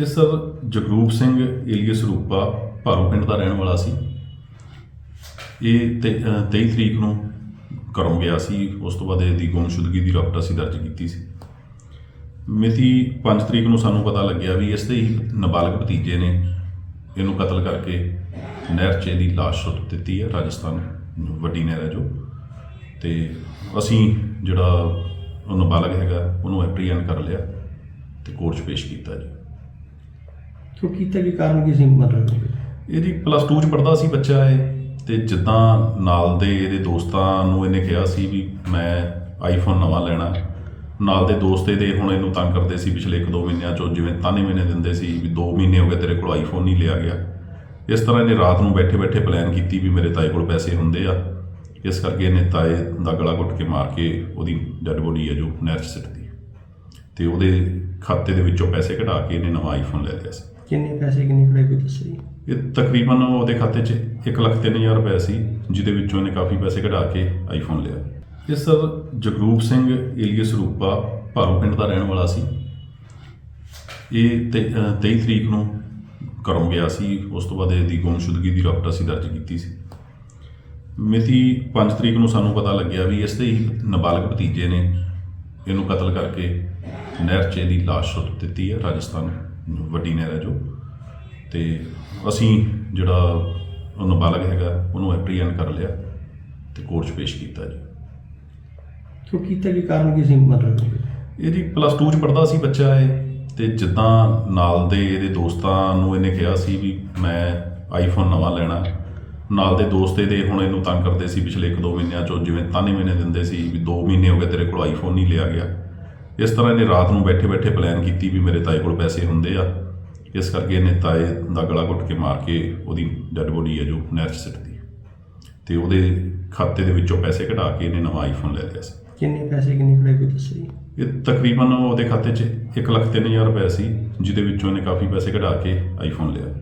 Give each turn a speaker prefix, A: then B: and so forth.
A: ਇਹ sir Jagroop Singh alias Roopa Bharu ਪਿੰਡ ਦਾ ਰਹਿਣ ਵਾਲਾ ਸੀ। ਇਹ ਤੇ- 23 ਤਰੀਕ ਨੂੰ ਘਰੋਂ ਗਿਆ ਸੀ। ਉਸ ਤੋਂ ਬਾਅਦ ਇਹਦੀ ਗੁੰਮਸ਼ੁਦਗੀ ਦੀ ਰਪਟ ਅਸੀਂ ਦਰਜ ਕੀਤੀ ਸੀ। ਮਿਤੀ 5 ਤਰੀਕ ਨੂੰ ਸਾਨੂੰ ਪਤਾ ਲੱਗਿਆ ਵੀ ਇਸ ਦੇ ਹੀ ਨਾਬਾਲਗ ਭਤੀਜੇ ਨੇ ਇਹਨੂੰ ਕਤਲ ਕਰਕੇ ਨਹਿਰ 'ਚ ਇਹਦੀ ਲਾਸ਼ ਸੁੱਟ ਦਿੱਤੀ ਹੈ, ਰਾਜਸਥਾਨ ਵੱਡੀ ਨਹਿਰ ਹੈ ਜੋ। ਤੇ ਅਸੀਂ ਜਿਹੜਾ ਉਹ ਨਾਬਾਲਗ ਹੈਗਾ, ਉਹਨੂੰ ਐਪਰੀਹੈਂਡ ਕਰ ਲਿਆ ਤੇ ਕੋਰਟ 'ਚ ਪੇਸ਼ ਕੀਤਾ ਜੀ।
B: ਕਿਉਂ ਕੀਤਾ ਕੀ ਕਾਰਨ ਕੀ ਸੀ ਮਤਲਬ
A: ਇਹਦੀ ਪਲੱਸ 2 ਚ ਪੜਦਾ ਸੀ ਬੱਚਾ ਇਹ, ਤੇ ਜਿੱਦਾਂ ਨਾਲ ਦੇ ਇਹਦੇ ਦੋਸਤਾਂ ਨੂੰ ਇਹਨੇ ਕਿਹਾ ਸੀ ਵੀ ਮੈਂ ਆਈਫੋਨ ਨਵਾਂ ਲੈਣਾ। ਨਾਲ ਦੇ ਦੋਸਤ ਇਹਦੇ ਹੁਣ ਇਹਨੂੰ ਤੰਗ ਕਰਦੇ ਸੀ ਪਿਛਲੇ 1-2 ਮਹੀਨਿਆਂ ਚੋਂ, ਜਿਵੇਂ ਤਾਨੇ ਮਹੀਨੇ ਦਿੰਦੇ ਸੀ ਵੀ 2 ਮਹੀਨੇ ਹੋ ਗਏ ਤੇਰੇ ਕੋਲ ਆਈਫੋਨ ਨਹੀਂ ਲਿਆ ਗਿਆ। ਇਸ ਤਰ੍ਹਾਂ ਇਹਨੇ ਰਾਤ ਨੂੰ ਬੈਠੇ-ਬੈਠੇ ਪਲਾਨ ਕੀਤੀ ਵੀ ਮੇਰੇ ਤਾਏ ਕੋਲ ਪੈਸੇ ਹੁੰਦੇ ਆ। ਇਸ ਕਰਕੇ ਇਹਨੇ ਤਾਏ ਦਾ ਗਲਾ ਘੁੱਟ ਕੇ ਮਾਰ ਕੇ ਉਹਦੀ ਡੈੱਡ ਬੋਡੀ ਹੈ ਜੋ ਨਹਿਰ 'ਚ ਸਿੱਟਦੀ। ਤੇ ਉਹਦੇ ਖਾਤੇ ਦੇ ਵਿੱਚੋਂ ਪੈਸੇ ਕਢਾ ਕੇ ਇਹਨੇ ਨਵਾਂ ਆਈਫੋਨ ਲੈ ਲਿਆ ਸੀ।
B: ਕਿੰਨੇ ਪੈਸੇ ਕਿੰਨੀ ਕਢਾਈ ਕੋਈ ਦੱਸੋ? ਜੀ
A: ਇਹ ਤਕਰੀਬਨ ਉਹਦੇ ਖਾਤੇ 'ਚ 1,03,000 ਰੁਪਏ ਸੀ ਜਿਹਦੇ ਵਿੱਚੋਂ ਇਹਨੇ ਕਾਫੀ ਪੈਸੇ ਕਢਾ ਕੇ ਆਈਫੋਨ ਲਿਆ। ਇਹ ਸਰ ਜਗਰੂਪ ਸਿੰਘ ਏਲੀਅਸ ਰੂਪਾ ਭਾਰੂ ਪਿੰਡ ਦਾ ਰਹਿਣ ਵਾਲਾ ਸੀ। ਇਹ ਤੇ- 23 ਤਰੀਕ ਨੂੰ ਘਰੋਂ ਗਿਆ ਸੀ ਉਸ ਤੋਂ ਬਾਅਦ ਇਹਦੀ ਗੁੰਮਸ਼ੁਦਗੀ ਦੀ ਰਪਟ ਅਸੀਂ ਦਰਜ ਕੀਤੀ ਸੀ। ਮਿਤੀ 5 ਤਰੀਕ ਨੂੰ ਸਾਨੂੰ ਪਤਾ ਲੱਗਿਆ ਵੀ ਇਸ ਦੇ ਹੀ ਨਾਬਾਲਗ ਭਤੀਜੇ ਨੇ ਇਹਨੂੰ ਕਤਲ ਕਰਕੇ ਨਹਿਰ 'ਚ ਇਹਦੀ ਲਾਸ਼ ਸੁੱਟ ਦਿੱਤੀ ਹੈ ਰਾਜਸਥਾਨ ਵੱਡੀ ਨਹਿਰ ਹੈ ਜੋ। ਤੇ ਅਸੀਂ ਜਿਹੜਾ ਉਹ ਨਾਬਾਲਗ ਹੈਗਾ ਉਹਨੂੰ ਐਪਰੀਹੈਂਡ ਕਰ ਲਿਆ ਤੇ ਕੋਰਟ 'ਚ ਪੇਸ਼ ਕੀਤਾ ਜੀ।
B: ਕਿਉਂ ਕੀਤਾ ਕੀ ਕਾਰਨ ਕੀ ਸੀ ਮਤਲਬ?
A: ਇਹਦੀ ਪਲੱਸ 2 ਚ ਪੜਦਾ ਸੀ ਬੱਚਾ ਇਹ ਤੇ ਜਿੱਦਾਂ ਨਾਲ ਦੇ ਇਹਦੇ ਦੋਸਤਾਂ ਨੂੰ ਇਹਨੇ ਕਿਹਾ ਸੀ ਵੀ ਮੈਂ ਆਈਫੋਨ ਨਵਾਂ ਲੈਣਾ। ਨਾਲ ਦੇ ਦੋਸਤ ਇਹਦੇ ਹੁਣ ਇਹਨੂੰ ਤੰਗ ਕਰਦੇ ਸੀ ਪਿਛਲੇ 1-2 ਮਹੀਨਿਆਂ ਚੋਂ ਜਿਵੇਂ ਤਾਨੇ ਮਹੀਨੇ ਦਿੰਦੇ ਸੀ ਵੀ 2 ਮਹੀਨੇ ਹੋ ਗਏ ਤੇਰੇ ਕੋਲ ਆਈਫੋਨ ਨਹੀਂ ਲਿਆ ਗਿਆ। ਇਸ ਤਰ੍ਹਾਂ ਇਹਨੇ ਰਾਤ ਨੂੰ ਬੈਠੇ-ਬੈਠੇ ਪਲਾਨ ਕੀਤੀ ਵੀ ਮੇਰੇ ਤਾਏ ਕੋਲ ਪੈਸੇ ਹੁੰਦੇ ਆ। ਇਸ ਕਰਕੇ ਇਹਨੇ ਤਾਏ ਦਾ ਗਲਾ ਘੁੱਟ ਕੇ ਮਾਰ ਕੇ ਉਹਦੀ ਡੈੱਡ ਬੋਡੀ ਹੈ ਜੋ ਨਹਿਰ 'ਚ ਸਿੱਟਦੀ ਤੇ ਉਹਦੇ ਖਾਤੇ ਦੇ ਵਿੱਚੋਂ ਪੈਸੇ ਕਢਾ ਕੇ ਇਹਨੇ ਨਵਾਂ ਆਈਫੋਨ ਲੈ ਲਿਆ ਸੀ।
B: ਕਿੰਨੇ ਪੈਸੇ ਕਿੰਨੀ ਕੜਾਈ ਕੋਈ ਦੱਸੋ ਜੀ
A: ਇਹ ਤਕਰੀਬਨ ਉਹਦੇ ਖਾਤੇ 'ਚ 1,03,000 ਰੁਪਏ ਸੀ ਜਿਹਦੇ ਵਿੱਚੋਂ ਇਹਨੇ ਕਾਫੀ ਪੈਸੇ ਕਢਾ ਕੇ ਆਈਫੋਨ ਲਿਆ।